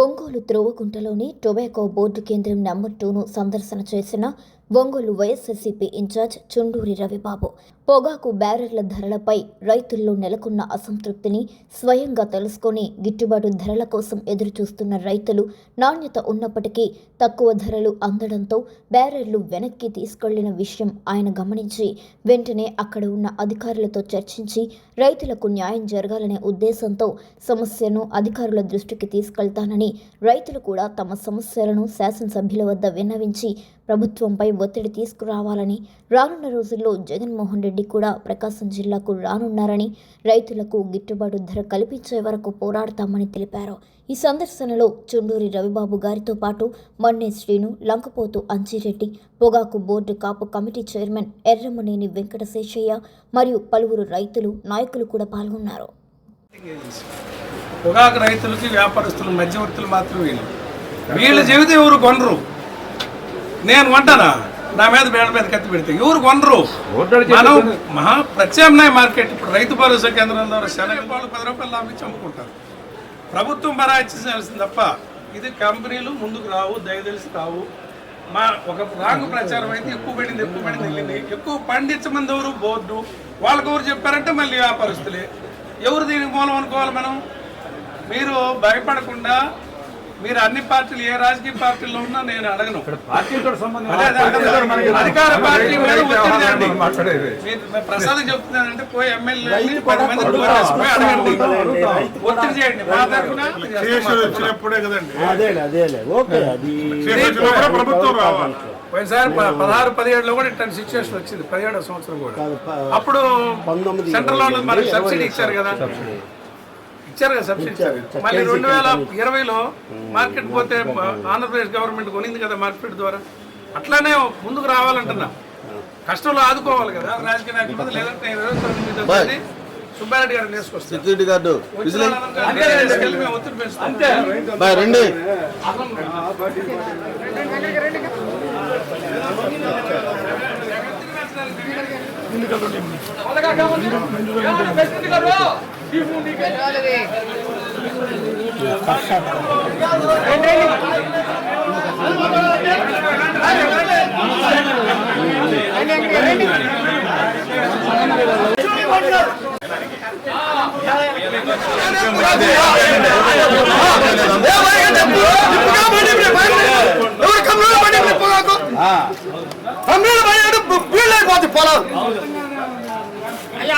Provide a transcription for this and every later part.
ఒంగోలు త్రోవకుంటలోని tobacco board కేంద్రం number టూను సందర్శన చేసిన ఒంగోలు వైఎస్ఎస్సీపీ ఇన్ఛార్జ్ చుండూరి రవిబాబు. పొగాకు బ్యారెట్ల ధరలపై రైతుల్లో నెలకొన్న అసంతృప్తిని స్వయంగా తెలుసుకొని గిట్టుబాటు ధరల కోసం ఎదురుచూస్తున్న రైతులు నాణ్యత ఉన్నప్పటికీ తక్కువ ధరలు అందడంతో బ్యారెర్లు వెనక్కి తీసుకెళ్ళిన విషయం ఆయన గమనించి వెంటనే అక్కడ ఉన్న అధికారులతో చర్చించి రైతులకు న్యాయం జరగాలనే ఉద్దేశంతో సమస్యను అధికారుల దృష్టికి తీసుకెళ్తానని రైతులు కూడా తమ సమస్యలను శాసనసభ్యుల వద్ద విన్నవించి ప్రభుత్వంపై ఒత్తిడి తీసుకురావాలని రానున్న రోజుల్లో జగన్మోహన్ రెడ్డి కూడా ప్రకాశం జిల్లాకు రానున్నారని రైతులకు గిట్టుబాటు ధర కల్పించే వరకు పోరాడతామని తెలిపారు. ఈ సందర్శనలో చుండూరి రవిబాబు గారితో పాటు మన్నే శ్రీను లంకపోతు అంజిరెడ్డి పొగాకు బోర్డు కాపు కమిటీ చైర్మన్ ఎర్రమనేని వెంకటశేషయ్య మరియు పలువురు రైతులు నాయకులు కూడా పాల్గొన్నారు. పొగాకు రైతులకి వ్యాపారస్తులు మధ్యవర్తులు మాత్రం వీళ్ళు వీళ్ళ చెబితే ఎవరు కొనరు. నేను కొంటానా? నా మీద బేడ మీద కత్తి పెడితే. ఎవరు కొనరు? మనం మహా ప్రత్యామ్నాయ మార్కెట్ ఇప్పుడు రైతు భరోసా కేంద్రం ద్వారా శనగ వాళ్ళు పది రూపాయలు లాభం ఇచ్చి అమ్ముకుంటారు. ప్రభుత్వం భరాయించాల్సింది తప్ప ఇది కంపెనీలు ముందుకు రావు దయదలిసి రావు. మా ఒక రాంగ్ ప్రచారం అయితే ఎక్కువ పడింది ఎక్కువ పడింది వెళ్ళింది. ఎక్కువ పండించమంది ఎవరు? బోర్డు. వాళ్ళకి ఎవరు చెప్పారంటే మళ్ళీ వ్యాపారస్తులే. ఎవరు దీనికి మూలం అనుకోవాలి మనం? మీరు భయపడకుండా మీరు అన్ని పార్టీలు ఏ రాజకీయ పార్టీలో ఉన్నా నేను అడగను. అధికార పార్టీ మీద ఒత్తిడి ప్రసాద్ చెప్తున్నానంటే పోయి ఎమ్మెల్యే పది మంది అడగండి. ఒత్తిడి చేయండి. మా తరఫున వచ్చినప్పుడే కదండి. పోయినసారి పదహారు పదిహేడులో కూడా ఇట్లాంటి సిచ్యువేషన్ వచ్చింది. పదిహేడో సంవత్సరం కూడా. అప్పుడు సెంట్రల్ వాళ్ళు మనకి సబ్సిడీ ఇచ్చారు కదా. ఇచ్చారు కదా సబ్సిడీ మళ్ళీ రెండు వేల ఇరవైలో మార్కెట్ పోతే ఆంధ్రప్రదేశ్ గవర్నమెంట్ కొనింది కదా మార్కెట్ ద్వారా. అట్లానే ముందుకు రావాలంటున్నా. కష్టంలో ఆదుకోవాలి కదా. రాజకీయ నాయకుల మీద లేదంటే తొమ్మిది సుబ్బారెడ్డి గార్డు వచ్చిన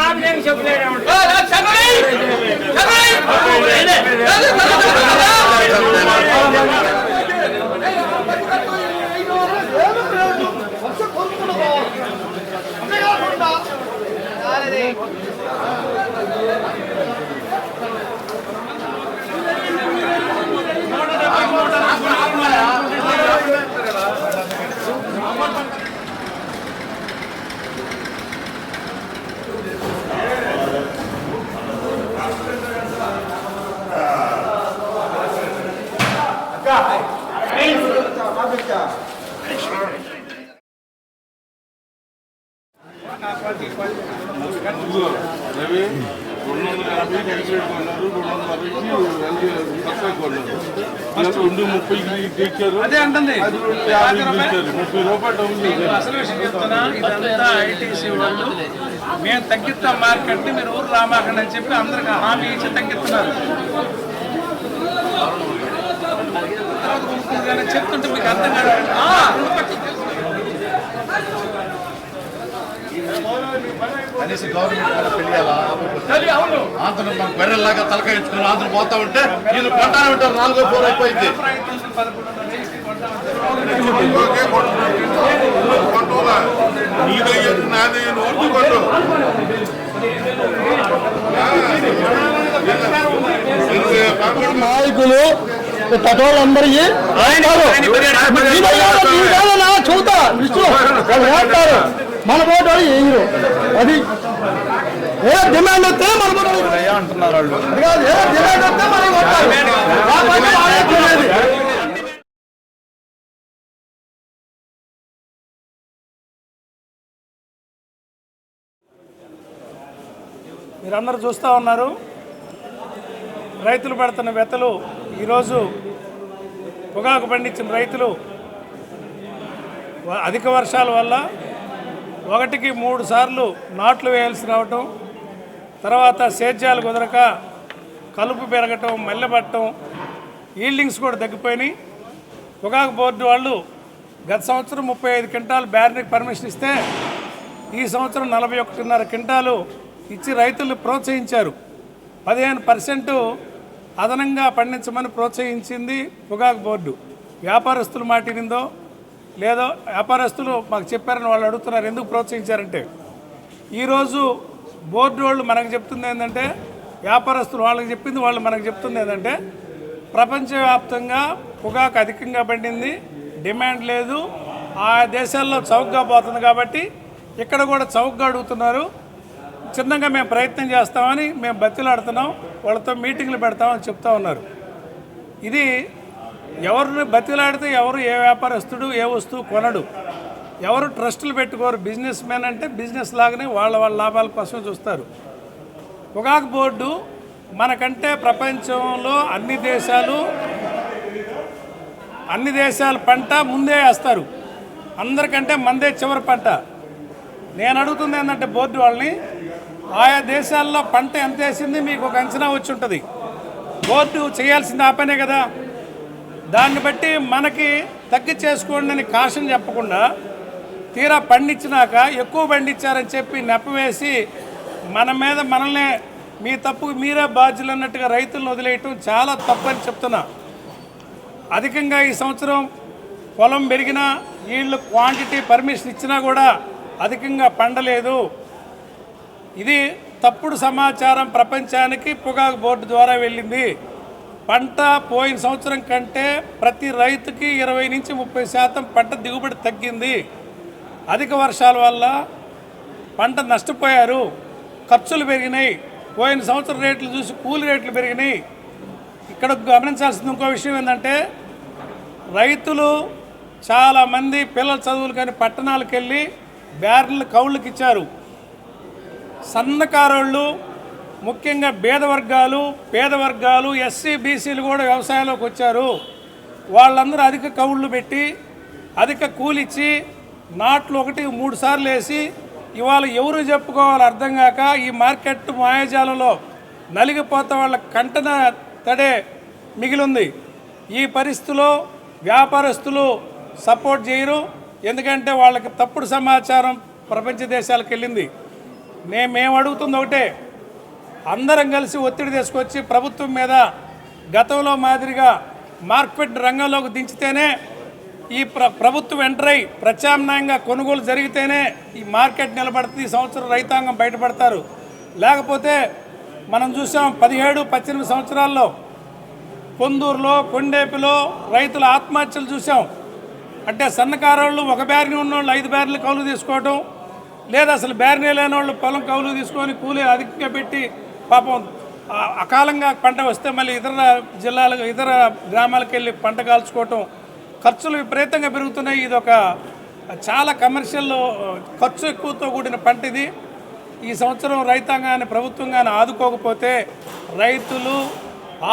వాళ్ళందరినీ తీసుకెళ్ళి మేము ఒత్తిడి పెంచుతాం బాయ్ రండి రవి రెండు వందల యాభై క్యాల్కులేట్ కొన్నారు రెండు వందల అరవైకి తక్కువ కొన్నారు ఫస్ట్ రెండు ముప్పై ఇచ్చారు అదే అంటే అది రెండు యాభైకి ఇచ్చారు ముప్పై రూపాయలు అసలు విషయం చెప్తున్నా ఇదంతా ఐటీసీ వాళ్ళు మేము తగ్గిస్తాం మార్కెట్ని మీరు ఊరు రామాకండి అని చెప్పి అందరికి హామీ ఇచ్చి తగ్గిస్తున్నారు చెప్తుంటే మీకు అర్థం కాదు కనీసం గవర్నమెంట్ తెలియాలా ఆంధ్ర మన బెర్రెల్లాగా తలకాయ ఇచ్చుకుని ఆంధ్ర పోతా ఉంటే వీళ్ళు కొంటానే ఉంటారు. నాలుగో ఫోర్ అయిపోయింది. కొట్టు నాయకులు తటోళ్ళందరికీ చూతా విష్ణు వాళ్ళు వేస్తారు మన పోటీ వేయరు అది ఏ డిమాండ్ వస్తే మన పోటీ అంటున్నారు వాళ్ళు. డిమాండ్ వస్తే మనం. మీరందరూ చూస్తూ ఉన్నారు. రైతులు పెడుతున్న వెతలు ఈరోజు పొగాకు పండించిన రైతులు అధిక వర్షాల వల్ల ఒకటికి మూడు సార్లు నాట్లు వేయాల్సి రావటం తర్వాత సేద్యాలు కుదరక కలుపు పెరగటం మల్లెపట్టడం ఈల్డింగ్స్ కూడా తగ్గిపోయినాయి. పొగాకు బోర్డు వాళ్ళు గత సంవత్సరం ముప్పై ఐదు క్వింటాలు బ్యారెట్కి పర్మిషన్ ఇస్తే ఈ సంవత్సరం నలభై ఒకటిన్నర క్వింటాలు ఇచ్చి రైతులు ప్రోత్సహించారు. పదిహేను పర్సెంట్ అదనంగా పండించమని ప్రోత్సహించింది పొగాకు బోర్డు. వ్యాపారస్తులు మాటినిందో లేదో వ్యాపారస్తులు మాకు చెప్పారని వాళ్ళు అడుగుతున్నారు ఎందుకు ప్రోత్సహించారంటే ఈరోజు బోర్డు వాళ్ళు మనకు చెప్తుంది ఏంటంటే వ్యాపారస్తులు వాళ్ళకి చెప్పింది వాళ్ళు మనకు చెప్తుంది ఏంటంటే ప్రపంచవ్యాప్తంగా పొగాకు అధికంగా పండింది డిమాండ్ లేదు ఆ దేశాల్లో చౌకగా పోతుంది కాబట్టి ఇక్కడ కూడా చౌకగా అడుగుతున్నారు. చిన్నగా మేము ప్రయత్నం చేస్తామని మేము బతిలాడుతున్నాం వాళ్ళతో మీటింగ్లు పెడతామని చెప్తా ఉన్నారు. ఇది ఎవరిని బతిలాడితే ఎవరు ఏ వ్యాపారస్తుడు ఏ వస్తువు కొనడు. ఎవరు ట్రస్టులు పెట్టుకోరు బిజినెస్ మ్యాన్ అంటే బిజినెస్ లాగానే వాళ్ళ వాళ్ళ లాభాల కోసం చూస్తారు. పొగాకు బోర్డు మనకంటే ప్రపంచంలో అన్ని దేశాలు అన్ని దేశాల పంట ముందే వేస్తారు. అందరికంటే మందే చివరి పంట. నేను అడుగుతుంది ఏంటంటే బోర్డు వాళ్ళని ఆయా దేశాల్లో పంట ఎంత వేసింది మీకు ఒక అంచనా వచ్చి ఉంటుంది. బోర్డు చేయాల్సింది ఆ పనే కదా. దాన్ని బట్టి మనకి తగ్గించేసుకోండి అని కాషన్ చెప్పకుండా తీరా పండించినాక ఎక్కువ పండించారని చెప్పి నెప్పవేసి మన మీద మనల్నే మీ తప్పుకు మీరే బాధ్యులు అన్నట్టుగా రైతులను వదిలేయటం చాలా తప్పని చెప్తున్నా. అధికంగా ఈ సంవత్సరం పొలం పెరిగినా వీళ్ళు క్వాంటిటీ పర్మిషన్ ఇచ్చినా కూడా అధికంగా పండలేదు. ఇది తప్పుడు సమాచారం ప్రపంచానికి పొగాకు బోర్డు ద్వారా వెళ్ళింది. పంట పోయిన సంవత్సరం కంటే ప్రతి రైతుకి ఇరవై నుంచి ముప్పై శాతం పంట దిగుబడి తగ్గింది. అధిక వర్షాల వల్ల పంట నష్టపోయారు. ఖర్చులు పెరిగినాయి. పోయిన సంవత్సరం రేట్లు చూసి కూలి రేట్లు పెరిగినాయి. ఇక్కడ గమనించాల్సిన ఇంకో విషయం ఏంటంటే రైతులు చాలామంది పిల్లల చదువులు కానీ పట్టణాలకు వెళ్ళి బ్యారెల్ కౌళ్ళకి ఇచ్చారు. సన్నకారోళ్ళు ముఖ్యంగా పేద వర్గాలు పేద వర్గాలు ఎస్సీ బీసీలు కూడా వ్యవసాయంలోకి వచ్చారు. వాళ్ళందరూ అధిక కౌళ్ళు పెట్టి అధిక కూలిచ్చి నాట్లు ఒకటి మూడు సార్లు వేసి ఇవాళ ఎవరు చెప్పుకోవాలో అర్థం కాక ఈ మార్కెట్ మాయాజాలంలో నలిగిపోతే వాళ్ళ కంటన తడే మిగిలింది. ఈ పరిస్థితిలో వ్యాపారస్తులు సపోర్ట్ చేయరు. ఎందుకంటే వాళ్ళకి తప్పుడు సమాచారం ప్రపంచ దేశాలకు వెళ్ళింది. నేను మేము అడుగుతుంది ఒకటే. అందరం కలిసి ఒత్తిడి తీసుకొచ్చి ప్రభుత్వం మీద గతంలో మాదిరిగా మార్కెట్ రంగంలోకి దించితేనే ఈ ప్ర ప్రభుత్వం ఎంటర్ అయి ప్రత్యామ్నాయంగా కొనుగోలు జరిగితేనే ఈ మార్కెట్ నిలబడుతుంది ఈ సంవత్సరం రైతాంగం బయటపడతారు. లేకపోతే మనం చూసాం పదిహేడు పద్దెనిమిది సంవత్సరాల్లో పొందూరులో కొండేపిలో రైతుల ఆత్మహత్యలు చూసాం. అంటే సన్నకారోళ్ళు ఒక బ్యారిని ఉన్నోళ్ళు ఐదు బ్యారెలు కౌలు తీసుకోవటం లేదా అసలు బ్యారినే లేని వాళ్ళు పొలం కౌలు తీసుకొని కూలీ అధికంగా పెట్టి పాపం అకాలంగా పంట వస్తే మళ్ళీ ఇతర జిల్లాలకు ఇతర గ్రామాలకు వెళ్ళి పంట కాల్చుకోవటం ఖర్చులు విపరీతంగా పెరుగుతున్నాయి. ఇది ఒక చాలా కమర్షియల్ ఖర్చు ఎక్కువతో కూడిన పంట ఇది ఈ సంవత్సరం రైతాంగాన్ని ప్రభుత్వం కానీ ఆదుకోకపోతే రైతులు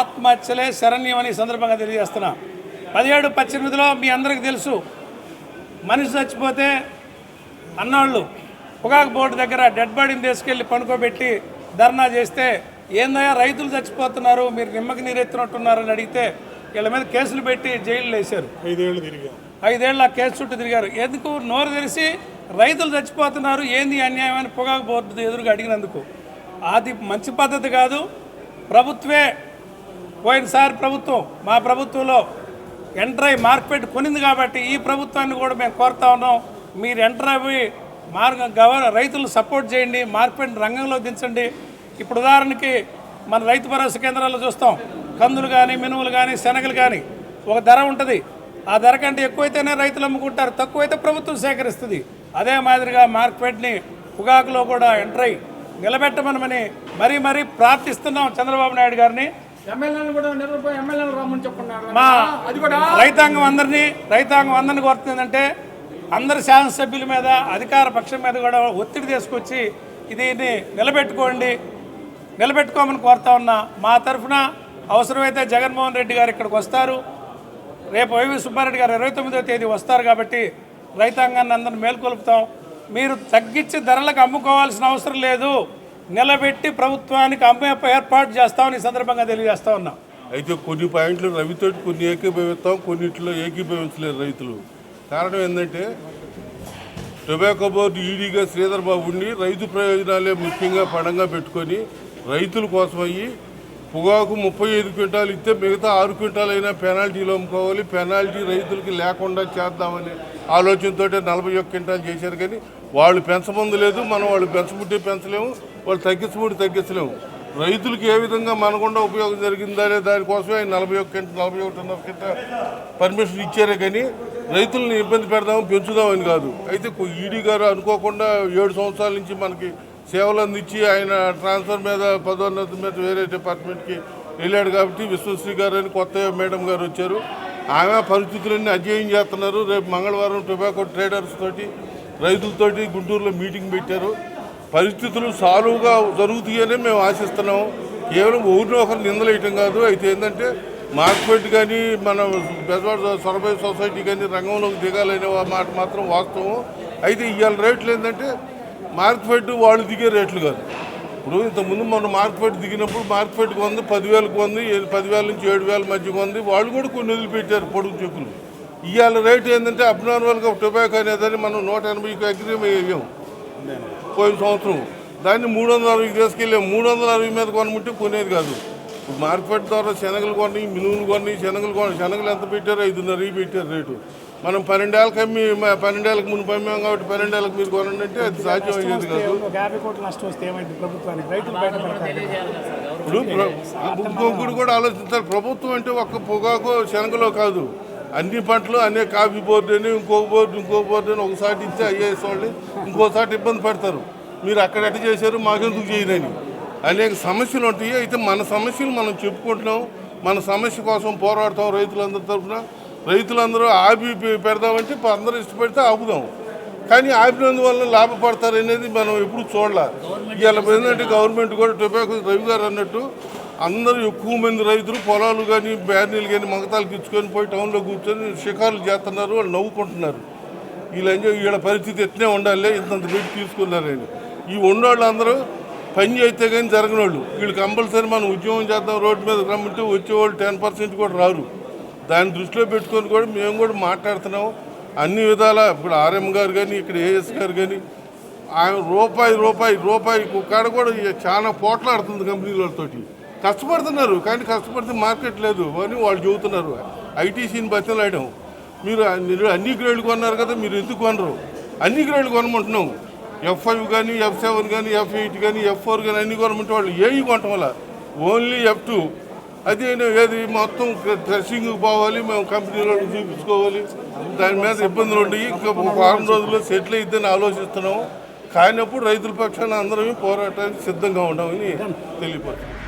ఆత్మహత్యలే శరణ్యమని ఈ సందర్భంగా తెలియజేస్తున్నా. పదిహేడు పద్దెనిమిదిలో మీ అందరికీ తెలుసు మనిషి చచ్చిపోతే అన్నాళ్ళు పొగాకు బోర్డు దగ్గర డెడ్ బాడీని తీసుకెళ్ళి పండుకోబెట్టి ధర్నా చేస్తే ఏందయ్యా రైతులు చచ్చిపోతున్నారు మీరు నిమ్మకి నీరెత్తినట్టున్నారని అడిగితే వీళ్ళ మీద కేసులు పెట్టి జైలు వేశారు. ఐదేళ్ళు తిరిగాం ఐదేళ్ళు ఆ కేసు చుట్టూ తిరిగారు. ఎందుకు? నోరు తెరిచి రైతులు చచ్చిపోతున్నారు. ఏంది అన్యాయం అని పొగాకు బోర్డు ఎదురుగా అడిగినందుకు. అది మంచి పద్ధతి కాదు. ప్రభుత్వే పోయినసారి ప్రభుత్వం మా ప్రభుత్వంలో ఎంటర్ అయ్యి మార్కెట్ కొనింది కాబట్టి ఈ ప్రభుత్వాన్ని కూడా మేము కోరుతా ఉన్నాం. మీరు ఎంటర్ అయ్యి మార్గ గవర్ రైతులు సపోర్ట్ చేయండి. మార్కెట్ రంగంలో దించండి. ఇప్పుడు ఉదాహరణకి మన రైతు భరోసా కేంద్రాల్లో చూస్తాం. కందులు కానీ మినుములు కానీ శనగలు కానీ ఒక ధర ఉంటుంది. ఆ ధర కంటే ఎక్కువైతేనే రైతులు అమ్ముకుంటారు. తక్కువైతే ప్రభుత్వం సేకరిస్తుంది. అదే మాదిరిగా మార్కెట్ని పొగాకులో కూడా ఎంటర్ అయ్యి నిలబెట్టమనమని మరీ మరీ ప్రార్థిస్తున్నాం చంద్రబాబు నాయుడు గారిని. మా రైతాంగం అందరినీ రైతాంగం అందరిని కోరుతుందంటే అందరి శాసనసభ్యుల మీద అధికార పక్షం మీద కూడా ఒత్తిడి తీసుకొచ్చి దీన్ని నిలబెట్టుకోండి నిలబెట్టుకోమని కోరుతా ఉన్నా మా తరఫున అవసరమైతే జగన్మోహన్ రెడ్డి గారు ఇక్కడికి వస్తారు. రేపు వైవి సుబ్బారెడ్డి గారు ఇరవై తొమ్మిదో తేదీ వస్తారు కాబట్టి రైతాంగాన్ని అందరిని మేల్కొల్పుతాం. మీరు తగ్గించి ధరలకు అమ్ముకోవాల్సిన అవసరం లేదు. నిలబెట్టి ప్రభుత్వానికి అమ్మే ఏర్పాటు చేస్తామని ఈ సందర్భంగా తెలియజేస్తా ఉన్నాం. అయితే కొన్ని పాయింట్లు రవితో కొన్ని ఏకీభవిస్తాం కొన్నిట్లో ఏకీభవించలేదు రైతులు. కారణం ఏంటంటే టొబాకో బోర్డు ఈడీగా శ్రీధర్ ఉండి రైతు ప్రయోజనాలే ముఖ్యంగా పడంగా పెట్టుకొని రైతుల కోసం అయ్యి పొగాకు ముప్పై ఐదు క్వింటాలు ఇస్తే మిగతా ఆరు క్వింటాలు అయినా పెనాల్టీలు అమ్ముకోవాలి. పెనాల్టీ రైతులకి లేకుండా చేద్దామని ఆలోచనతో నలభై ఒక్క క్వింటాలు చేశారు కానీ వాళ్ళు పెంచమంది లేదు మనం వాళ్ళు పెంచబుట్టే పెంచలేము వాళ్ళు తగ్గించబుట్టి తగ్గించలేము. రైతులకు ఏ విధంగా మనకుండా ఉపయోగం జరిగిందా అనే దానికోసమే ఆయన నలభై ఒక్క నలభై ఒకటిన్నర క్వింటల్ పర్మిషన్ ఇచ్చారే కానీ రైతులను ఇబ్బంది పెడదాము పెంచుదామని కాదు. అయితే ఈడీ గారు అనుకోకుండా ఏడు సంవత్సరాల నుంచి మనకి సేవలు అందించి ఆయన ట్రాన్స్ఫర్ మీద పదోన్నతి మీద వేరే డిపార్ట్మెంట్కి వెళ్ళాడు కాబట్టి విశ్వశ్రీ గారు అని కొత్త మేడం గారు వచ్చారు. ఆమె పరిస్థితులన్నీ అధ్యయనం చేస్తున్నారు. రేపు మంగళవారం టొబాకో ట్రేడర్స్ తోటి రైతులతోటి గుంటూరులో మీటింగ్ పెట్టారు. పరిస్థితులు సాలువుగా జరుగుతాయని మేము ఆశిస్తున్నాం కేవలం ఊరిని ఒకరు నిందలేయటం కాదు. అయితే ఏంటంటే మార్కెట్ కానీ మన బెజవాడ సొరబై సొసైటీ కానీ రంగంలోకి దిగాలనే మాట మాత్రం వాస్తవం. అయితే ఇవాళ రేట్లు ఏంటంటే మార్కెట్ వాళ్ళు దిగే రేట్లు కాదు. ఇప్పుడు ఇంతకుముందు మనం మార్కెట్ దిగినప్పుడు మార్కెట్ కొంది పదివేలకు కొంది పదివేల నుంచి ఏడు వేల మధ్య కొంది వాళ్ళు కూడా కొన్ని వదిలిపెట్టారు పొడుగు చెక్కులు. ఇవాళ రేట్ ఏంటంటే అబ్నార్మల్గా టొబాకో అనేదాన్ని మనం నూట ఎనభైకి అగ్రిమెంట్ వేయం పోయిన సంవత్సరం. దాన్ని మూడు వందల అరవైకి తీసుకెళ్ళాం మూడు వందల అరవై మీద కొనమంటే కొనేది కాదు. మార్కెట్ ద్వారా శనగలు కొన్ని మినువులు కొన్ని శనగలు కొన్ని శనగలు ఎంత పెట్టారు ఐదున్నర పెట్టారు రేటు. మనం పన్నెండేళ్ళకి అమ్మి పన్నెండేళ్ళకి మునుపు అమ్మాం కాబట్టి పన్నెండేళ్ళకి మీరు కొనండి అంటే అది సాధ్యం అయ్యేది కాదు. ఇప్పుడు ఇంకొకటి కూడా ఆలోచించాలి ప్రభుత్వం అంటే ఒక్క పొగాకు శనగలో కాదు. అన్ని పంటలు అనే కాఫీ బోర్డు అని ఇంకొక బోర్డు ఇంకో బోర్డు అని ఒకసారి ఇస్తే ఐఏఎస్ వాళ్ళని ఇంకోసారి ఇబ్బంది పడతారు. మీరు అక్కడ ఎట్ట చేశారు మాకెందుకు చేయరని అనేక సమస్యలు ఉంటాయి. అయితే మన సమస్యలు మనం చెప్పుకుంటున్నాం. మన సమస్య కోసం పోరాడతాం రైతులందరి తరఫున. రైతులందరూ ఆపి పెడదామంటే అందరూ ఇష్టపడితే ఆపుదాం. కానీ ఆపినందువల్ల లాభపడతారు అనేది మనం ఎప్పుడు చూడాలి. ఇవాళ ఏంటంటే గవర్నమెంట్ కూడా టొబాకో రవి గారు అన్నట్టు అందరూ ఎక్కువ మంది రైతులు పొలాలు కానీ బ్యానీలు కానీ మగతాలకు ఇచ్చుకొని పోయి టౌన్లో కూర్చొని షికారులు చేస్తున్నారు వాళ్ళు నవ్వుకుంటున్నారు. వీళ్ళు వీళ్ళ పరిస్థితి ఎట్నే ఉండాలి ఇంతంత రేటు తీసుకున్నారని. ఈ ఉన్నోళ్ళు అందరూ పని చేస్తే కానీ జరగనోళ్ళు. వీళ్ళు కంపల్సరీ మనం ఉద్యోగం చేద్దాం రోడ్డు మీద రమ్మంటే వచ్చేవాళ్ళు టెన్ పర్సెంట్ కూడా రారు. దాన్ని దృష్టిలో పెట్టుకొని కూడా మేము కూడా మాట్లాడుతున్నాం అన్ని విధాల ఇప్పుడు ఆర్ఎం గారు కానీ ఇక్కడ ఏఎస్ గారు కానీ ఆయన రూపాయి రూపాయి రూపాయి కాడ కూడా చాలా పోట్లాడుతుంది కంపెనీలతోటి కష్టపడుతున్నారు కానీ కష్టపడితే మార్కెట్ లేదు అని వాళ్ళు చెబుతున్నారు. ఐటీసీని బతిలాడడం మీరు మీరు అన్ని గ్రేడ్లు కొన్నారు కదా మీరు ఎందుకు కొనరు? అన్ని గ్రేడ్లు కొనమంటున్నాం. ఎఫ్ ఫైవ్ కానీ ఎఫ్ సెవెన్ కానీ ఎఫ్ ఎయిట్ కానీ ఎఫ్ ఫోర్ కానీ అన్ని కొనమంటే వాళ్ళు ఏవి కొనటం వల్ల. Only F two. అది ఏది మొత్తం డ్రెస్సింగ్ పోవాలి మేము కంపెనీలో చూపించుకోవాలి. దాని మీద ఇబ్బందులు ఒక వారం రోజుల్లో సెటిల్ అయిద్దని ఆలోచిస్తున్నాము. కానప్పుడు రైతుల పక్షాన అందరం పోరాటానికి సిద్ధంగా ఉండమని తెలియపడుతుంది